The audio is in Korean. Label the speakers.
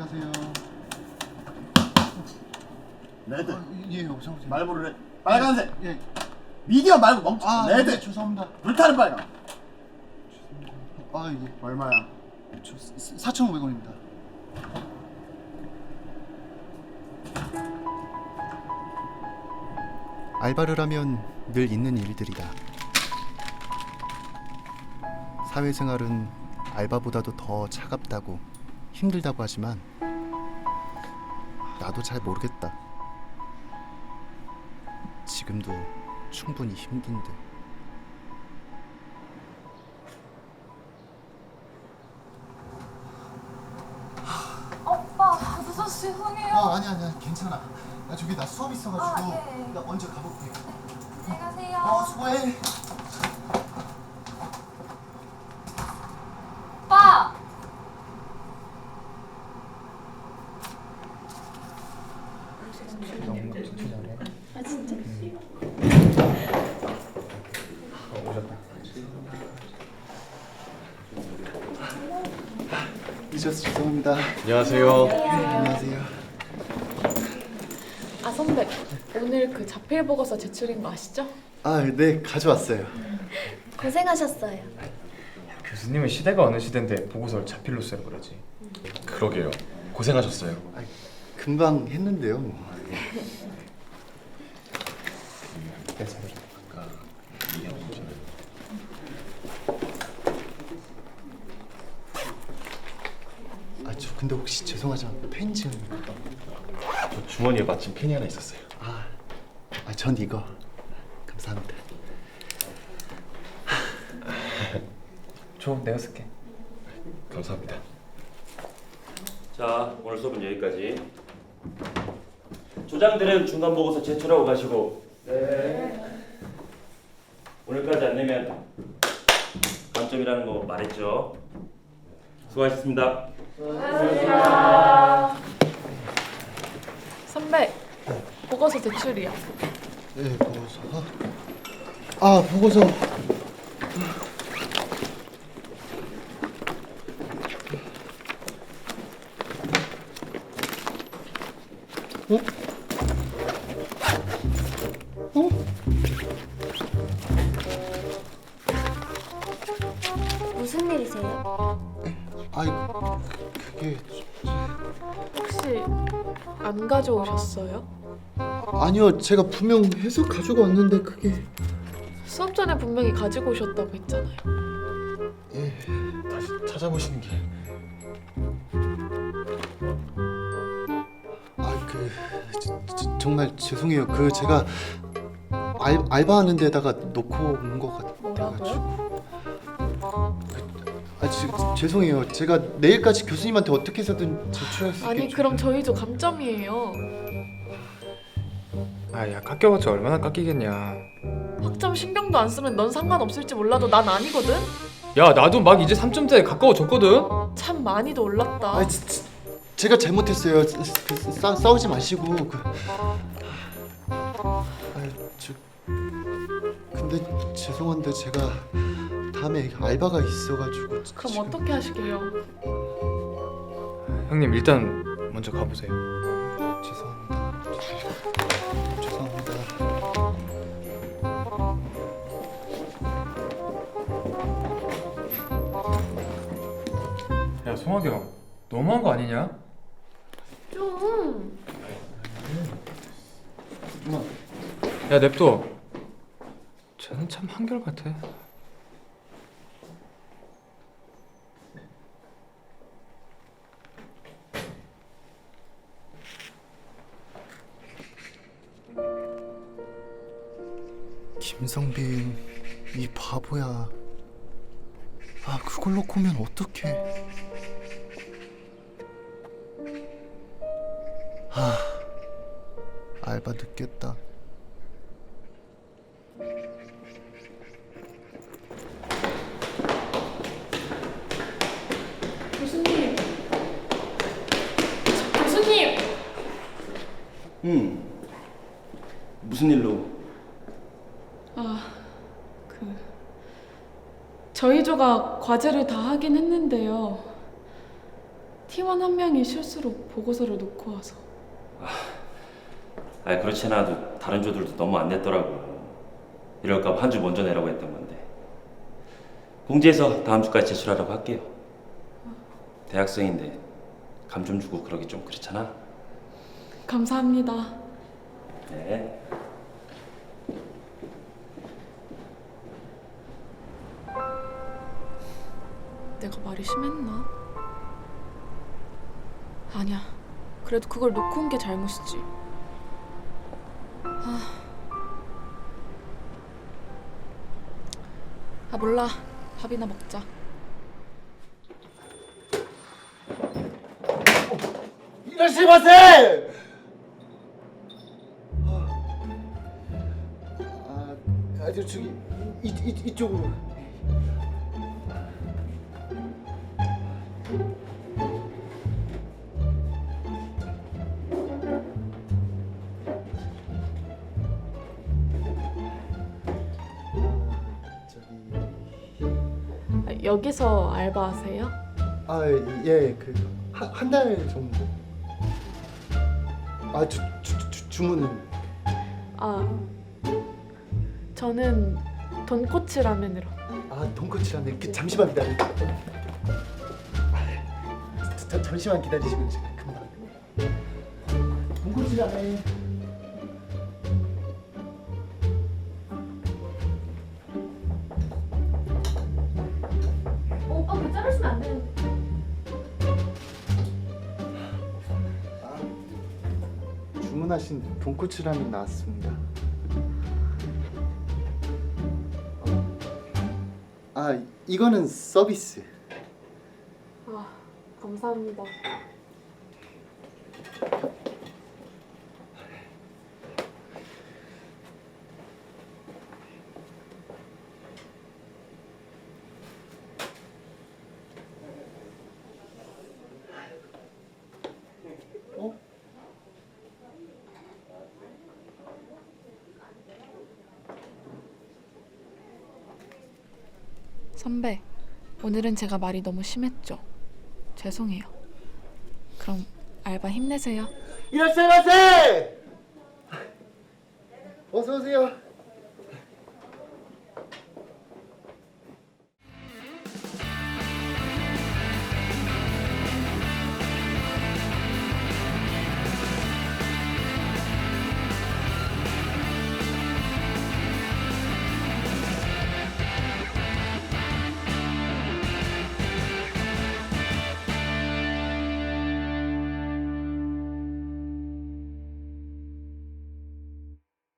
Speaker 1: 가세요.
Speaker 2: 레드
Speaker 1: 아, 예, 어서 오세요.
Speaker 2: 말보를 레드 빨간색
Speaker 1: 예.
Speaker 2: 미디엄 말고 멈춰
Speaker 1: 아,
Speaker 2: 레드
Speaker 1: 네, 죄송합니다.
Speaker 2: 불타는 빨간
Speaker 1: 아, 예.
Speaker 2: 얼마야?
Speaker 1: 저 4,500원입니다.
Speaker 3: 알바를 하면 늘 있는 일들이다. 사회생활은 알바보다도 더 차갑다고 힘들다고 하지만 나도 잘 모르겠다. 지금도 충분히 힘든데.
Speaker 4: 오빠 늦어서 죄송해요.
Speaker 1: 아, 아니 아니야. 괜찮아. 나 저기 나 수업 있어 가지고
Speaker 4: 아, 네.
Speaker 1: 나 먼저 가 볼게.
Speaker 4: 안녕히 가세요.
Speaker 1: 어, 수고해.
Speaker 4: 오빠.
Speaker 1: 잊어서 죄송합니다.
Speaker 5: 안녕하세요.
Speaker 1: 안녕하세요.
Speaker 6: 아 선배 오늘 그 자필 보고서 제출인 거 아시죠?
Speaker 1: 아, 네, 가져왔어요.
Speaker 4: 고생하셨어요.
Speaker 5: 교수님은 시대가 어느 시대인데 보고서를 자필로 쓰라 그러지. 그러게요. 고생하셨어요.
Speaker 1: 아, 금방 했는데요. 뭐. 아, 저 근데 혹시 죄송하지만 펜 좀.
Speaker 5: 저 주머니에 마침 펜이 하나 있었어요.
Speaker 1: 아, 아, 전 이거. 감사합니다.
Speaker 5: 저 내가 쓸게. 감사합니다.
Speaker 7: 자, 오늘 수업은 여기까지. 조장들은 중간 보고서 제출하고 가시고. 네. 오늘까지 안 내면 감점이라는 거 말했죠. 수고하셨습니다.
Speaker 6: 선배 보고서 제출이요.
Speaker 1: 네, 보고서. 아, 아 보고서. 어? 어?
Speaker 4: 무슨 일이세요?
Speaker 1: 아이, 그게
Speaker 6: 혹시 안 가져오셨어요?
Speaker 1: 아니요, 제가 분명 해서 가지고 왔는데 그게
Speaker 6: 수업 전에 분명히 가지고 오셨다고 했잖아요.
Speaker 1: 예.
Speaker 5: 다시 찾아보시는 게.
Speaker 1: 아, 그 저- 저- 정말 죄송해요. 그 제가 알, 알바하는 데다가 놓고 온 것 같아가지고. 아, 지, 죄송해요. 제가 내일까지 교수님한테 어떻게 해서든 제출할 수
Speaker 6: 아니
Speaker 1: 있게
Speaker 6: 그럼 저희도 감점이에요.
Speaker 8: 아야 깎여봤자 얼마나 깎이겠냐
Speaker 6: 학점 신경도 안 쓰면 넌 상관없을지 몰라도 난 아니거든.
Speaker 8: 야 나도 막 이제 3점대에 가까워졌거든
Speaker 6: 참 많이도 올랐다.
Speaker 1: 아, 지, 지, 제가 잘못했어요. 스- 스- 그, 싸, 싸우지 마시고. 그, 아, 저 근데 죄송한데 제가 다음에 알바가 있어가지고.
Speaker 6: 그럼
Speaker 1: 지금-
Speaker 6: 어떻게 하시게요?
Speaker 8: 형님 일단 먼저 가보세요
Speaker 1: 죄송합니다. 죄송합니다.
Speaker 8: 야 송하경 너무한 거 아니냐?
Speaker 6: 좀.
Speaker 8: 야 냅둬 쟤는 참 한결같아
Speaker 1: 김성빈 이 바보야. 아 그걸 놓고 오면 어떡해. 아 알바 늦겠다.
Speaker 6: 교수님. 교수님.
Speaker 7: 음. 무슨 일로?
Speaker 6: 그 저희 조가 과제를 다 하긴 했는데요. 팀원 한 명이 실수로 보고서를 놓고 와서
Speaker 7: 아 그렇지 않아도 다른 조들도 너무 안 냈더라고. 이럴까 한주 먼저 내라고 했던 건데. 공지해서 다음 주까지 제출하라고 할게요. 대학생인데 감 좀 주고 그러기 좀 그렇잖아.
Speaker 6: 감사합니다.
Speaker 7: 네.
Speaker 6: 내가 말이 심했나? 아니야. 그래도 그걸 놓고 온 게 잘못이지. 아. 아 몰라. 밥이나 먹자.
Speaker 1: 이라시마세! 아, 아, 저 저기 이, 이, 이쪽으로.
Speaker 6: 여기서 알바하세요?
Speaker 1: 아, 예, 그한달 정도. 아, 주, 주, 주, 주문은
Speaker 6: 아 저는 돈코츠 라면으로.
Speaker 1: 아, 돈코츠 라면 그 잠시만 기다려. 아, 자, 자, 잠시만 기다리시면 제가 금방. 돈코츠라면.
Speaker 4: 어, 오빠 그 자르시면 안 되는데.
Speaker 1: 주문하신 돈코츠 라면 나왔습니다. 어. 아, 이거는 서비스.
Speaker 6: 아 감사합니다. 선배, 오늘은 제가 말이 너무 심했죠. 죄송해요. 그럼 알바 힘내세요.
Speaker 1: 이라시마세! 어서 오세요.